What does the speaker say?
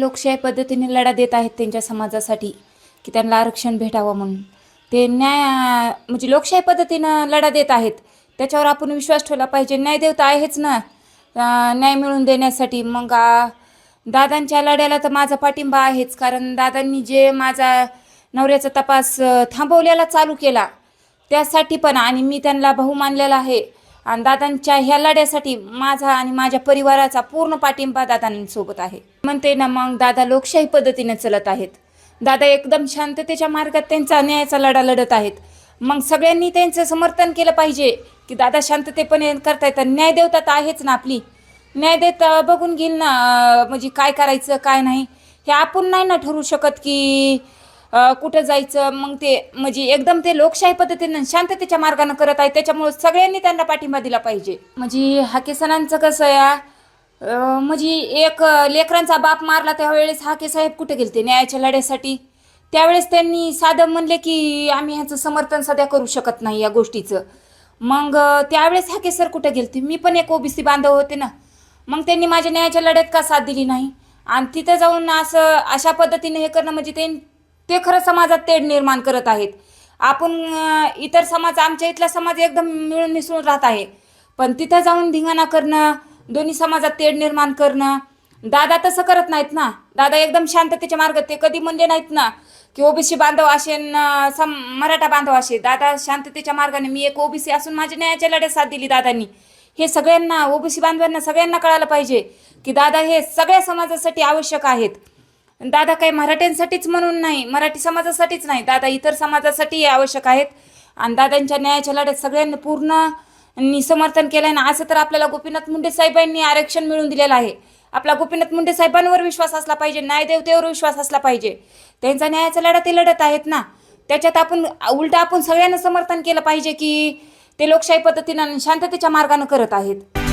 लोकशाही पद्धतीने लढा देत आहेत त्यांच्या समाजासाठी की त्यांना आरक्षण भेटावं म्हणून. ते न्याय म्हणजे लोकशाही पद्धतीनं लढा देत आहेत. त्याच्यावर आपण विश्वास ठेवला पाहिजे. न्याय देवता आहेच ना. न्याय मिळवून देण्यासाठी. मग दादांच्या लढ्याला तर माझा पाठिंबा आहेच. कारण दादांनी जे माझा नवऱ्याचा तपास थांबवलेला चालू केला त्यासाठी पण आणि मी त्यांना भाऊ मानलेला आहे. आणि दादांच्या ह्या लढ्यासाठी माझा आणि माझ्या परिवाराचा पूर्ण पाठिंबा दादांसोबत आहे. म्हणते ना मग दादा लोकशाही पद्धतीने चलत आहेत. दादा एकदम शांततेच्या मार्गात त्यांचा न्यायाचा लढा लढत आहेत. मग सगळ्यांनी त्यांचं समर्थन केलं पाहिजे की दादा शांततेपणे करतायत आणि न्यायदेवता तर आहेच ना आपली. न्यायदेवता बघून घेईल ना म्हणजे काय करायचं काय नाही. हे आपण नाही ना ठरू शकत की कुठं जायचं मग ते म्हणजे एकदम ते लोकशाही पद्धतीनं शांततेच्या मार्गानं करत आहे त्याच्यामुळे सगळ्यांनी त्यांना पाठिंबा दिला पाहिजे. म्हणजे हाके सणांचं कसं या म्हणजे एक लेकरांचा बाप मारला त्यावेळेस हाके साहेब कुठे गेलते न्यायाच्या लढ्यासाठी? त्यावेळेस त्यांनी साधं म्हणले की आम्ही ह्याचं समर्थन सध्या करू शकत नाही या गोष्टीचं. मग त्यावेळेस हाके सर कुठे गेलते? मी पण एक ओबीसी बांधव होते ना. मग त्यांनी माझ्या न्यायाच्या लढ्यात का साथ दिली नाही? आणि तिथं जाऊन असं अशा पद्धतीने हे करणं म्हणजे ते ते खरं समाजात तेढ निर्माण करत आहेत. आपण इतर समाज आमच्या इथला समाज एकदम मिळून मिसळून राहत आहे. पण तिथं जाऊन धिंगाणा करणं दोन्ही समाजात तेढ निर्माण करणं दादा तसं करत नाहीत ना. दादा एकदम शांततेच्या मार्गात ते कधी म्हणले नाहीत ना. की ओबीसी बांधव असे सम मराठा बांधव असे. दादा शांततेच्या मार्गाने मी एक ओबीसी असून माझ्या न्यायाच्या लढ्यात साथ दिली दादांनी. हे सगळ्यांना ओबीसी बांधवांना सगळ्यांना कळायला पाहिजे की दादा हे सगळ्या समाजासाठी आवश्यक आहेत. दादा काही मराठ्यांसाठीच म्हणून नाही मराठी समाजासाठीच नाही. दादा इतर समाजासाठी आवश्यक आहेत. आणि दादांच्या न्यायाच्या लढ्यात सगळ्यांनी पूर्ण समर्थन केलं आहे ना असं तर आपल्याला गोपीनाथ मुंडे साहेबांनी आरक्षण मिळून दिलेलं आहे. आपला गोपीनाथ मुंडे साहेबांवर विश्वास असला पाहिजे न्यायदेवतेवर विश्वास असला पाहिजे. त्यांचा न्यायाचा लढा ते लढत आहेत ना. त्याच्यात आपण उलट आपण सगळ्यांना समर्थन केलं पाहिजे की ते लोकशाही पद्धतीनं शांततेच्या मार्गानं करत आहेत.